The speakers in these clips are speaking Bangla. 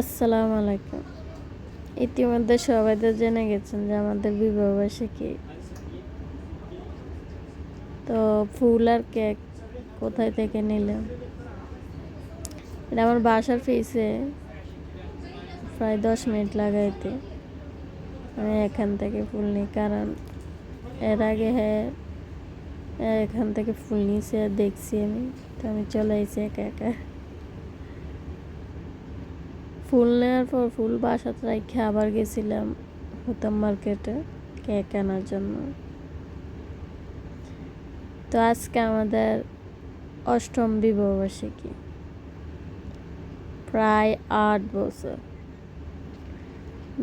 আসসালামু আলাইকুম। ইতিমধ্যে সবাই তো জেনে গেছেন যে আমাদের বিবাহ বার্ষিকী তো ফুল আর কেক কোথায় থেকে নিলাম এটা আমার বাসার ফেসে প্রায় দশ মিনিট লাগাইতে। আমি এখান থেকে ফুল নিই, কারণ এর আগে হ্যাঁ এখান থেকে ফুল নিয়েছে দেখছি আমি। তো আমি চলে এসেছি একা একা। ফুল নেওয়ার পর ফুল বাসাতে রেখে আবার গেছিলাম হুতাম মার্কেটে কেক আনার জন্য। তো আজকে আমাদের অষ্টম বিবাহবার্ষিকী। প্রায় আট বছর।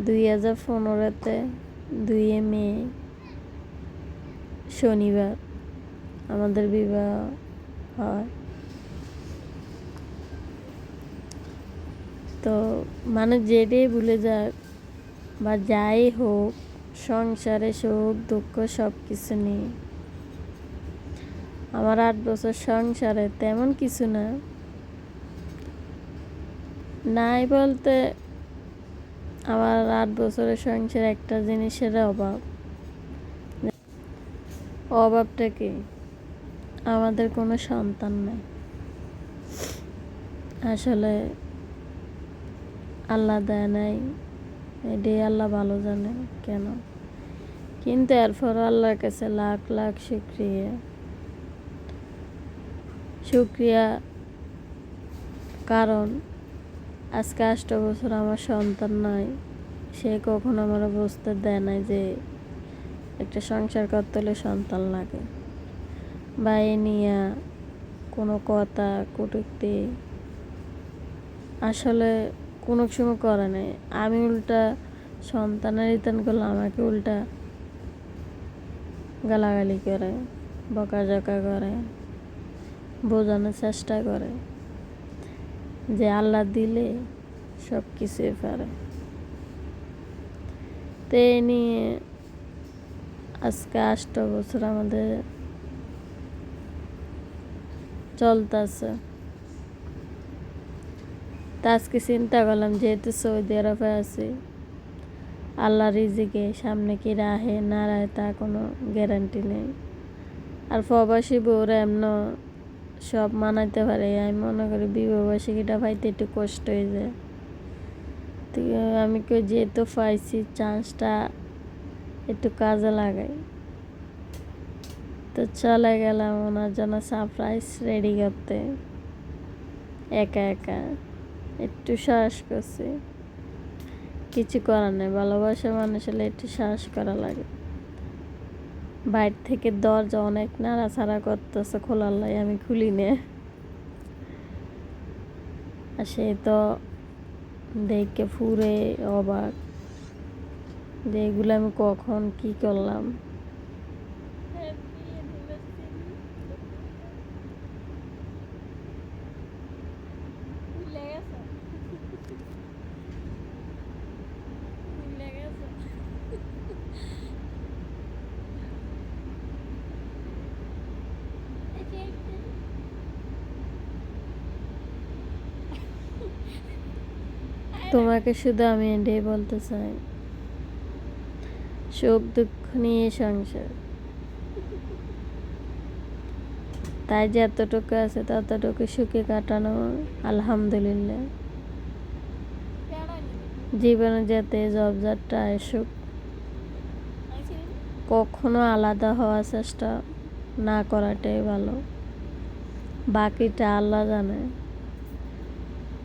দুই হাজার পনেরোতে দুই মে, শনিবার আমাদের বিবাহ হয়। তো মানুষ যেটাই ভুলে যাক বা যাই হোক, সংসারে সুখ, দুঃখ সব কিছু নেই। আমার আট বছর সংসারে তেমন কিছু না। নাই বলতে আমার আট বছরের সংসারে একটা জিনিসের অভাব। অভাবটা কি? আমাদের কোনো সন্তান নেই। আসলে আল্লাহ দেয় নাই। এটাই আল্লাহ ভালো জানে কেন। কিন্তু এরপর আল্লাহর কাছে লাখ লাখ শুক্রিয়া। শুক্রিয়া কারণ আজকে আষ্ট বছর আমার সন্তান নাই। সে কখনো আমার বুঝতে দেয় নাই যে একটা সংসার করতে হলে সন্তান লাগে। বা এ নিয়ে কোনো কথা, কটুক্তি, আসলে কোনো সময় করে নাই। আমি উল্টা সন্তানের রিটার্ন করলে আমাকে উল্টা গালাগালি করে, বকাঝকা করে, বোঝানোর চেষ্টা করে যে আল্লাহ দিলে সব কিছুই পারে। তো এই নিয়ে আজকে আষ্ট বছর আমাদের চলতেছে। আজকে চিন্তা করলাম যেহেতু সৌদি আরবে আছি, আল্লাহ রিজিকে সামনে কি রাহে, না রাহে তা কোনো গ্যারান্টি নেই। আর প্রবাসী বউরা এমন সব মানাইতে পারে, আমি মনে করি বিবাহবার্ষিকীটা পাইতে একটু কষ্ট হয়ে যায়। তো আমি কেউ যেহেতু পাইছি চান্সটা একটু কাজে লাগাই। তো চলে গেলাম ওনার জন্য সারপ্রাইজ রেডি করতে। একা একা। একটু সাহস করছি কিছু করার নেই, ভালোবাসা মানুষ হলে একটু সাহস করা লাগে। বাইর থেকে দরজা অনেক নাড়াছাড়া করতেছে খোলার লাই, আমি খুলি নে। আর সে তো দেখে ফুরে অবাক যে এগুলো আমি কখন কি করলাম। তোমাকে শুধু আমি এটাই বলতে চাই। সুখ, দুঃখ নিয়ে সংসার। তাই যতটুকু আছে ততটুকু সুখে কাটানো, আলহামদুলিল্লাহ। জীবনে যাতে জবজারটা আসুক, কখনো আলাদা হওয়ার চেষ্টা না করাটাই ভালো। বাকিটা আল্লাহ জানে।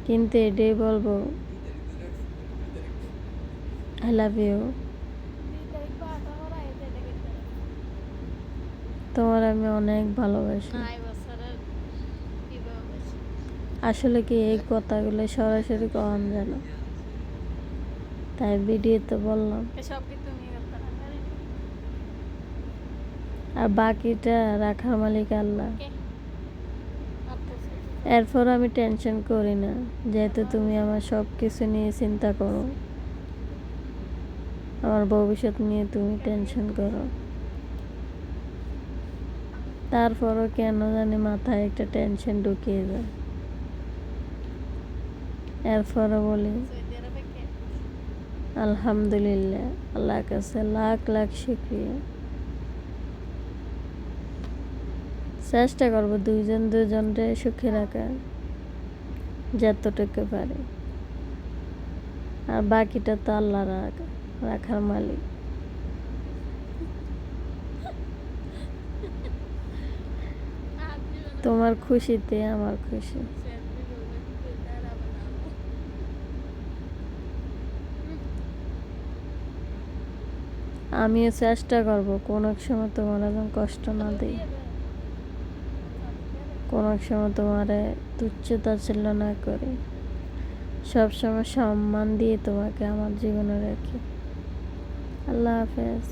কিন্তু এটাই বলব আই লাভ ইউ তোমার আমি অনেক ভালোবাসি। আসলে কি এই কথাগুলো সরাসরি কম জানো তাই ভিডিওতে বললাম। আর বাকিটা রাখার মালিক আল্লাহ। এরপর আমি টেনশন করি না। যেহেতু তুমি আমার সব কিছু নিয়ে চিন্তা করো। আমার ভবিষ্যৎ নিয়ে তুমি টেনশন করো। তারপরও কেন জানি মাথায় একটা টেনশন ঢুকিয়ে যায়। এরপরও বলি, আলহামদুলিল্লাহ আল্লাহ কাছে লাখ লাখ শুক্রিয়া। চেষ্টা করব দুইজন দুজনরে সুখে রাখার, যতটুকু পারে। আর বাকিটা তো আল্লাহ রাখা রাখার মালিক। তোমার খুশিতে আমার খুশি। আমিও চেষ্টা করব, কোনো এক সময় তোমার যেন কষ্ট না দিই। কোনো এক সময় তোমার তুচ্ছতা ছিল না করে। সবসময় সম্মান দিয়ে তোমাকে আমার জীবনে রাখি। আল্লাহ হাফেজ